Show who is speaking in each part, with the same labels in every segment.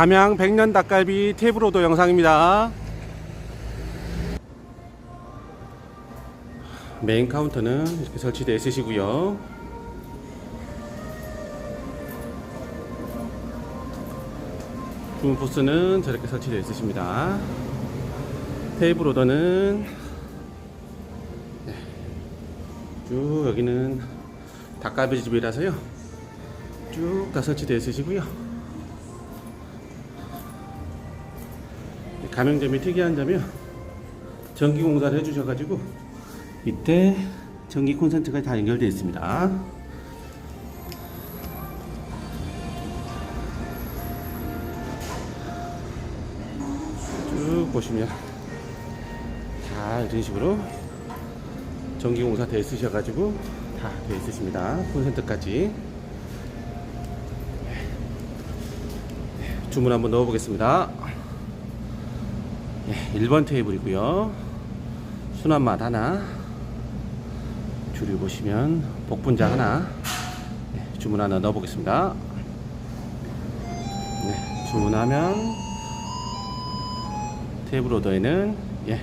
Speaker 1: 담양 백년 닭갈비 탭으로도 영상입니다. 메인 카운터는 이렇게 설치되어 있으시고요. 주문 포스는 저렇게 설치되어 있으십니다. 테이블 오더는 네. 쭉 여기는 닭갈비 집이라서요. 쭉 다 설치되어 있으시고요. 가맹점이 특이한 점이요. 전기 공사를 해주셔가지고 밑에 전기 콘센트가 다 연결되어 있습니다. 쭉 보시면 다 이런 식으로 전기 공사 되어 있으셔가지고 다 되어 있으십니다. 콘센트까지 주문 한번 넣어보겠습니다. 예, 1번 테이블이고요. 수납맛 하나, 줄을 보시면 복분자 하나, 예, 주문 하나 넣어 보겠습니다. 네, 주문하면 테이블 오더에는 예,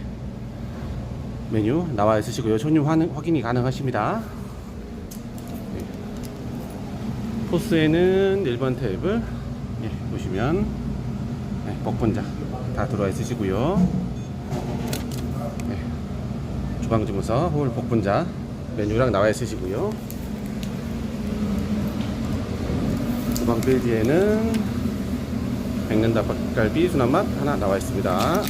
Speaker 1: 메뉴 나와 있으시고요. 손님 확인, 확인이 가능하십니다. 예. 포스에는 1번 테이블 예, 보시면 네, 복분자 다 들어와 있으시고요. 네, 주방 주문서 홀 복분자 메뉴랑 나와 있으시고요. 주방 페이지에는 백년닭갈비 순한맛 하나 나와 있습니다.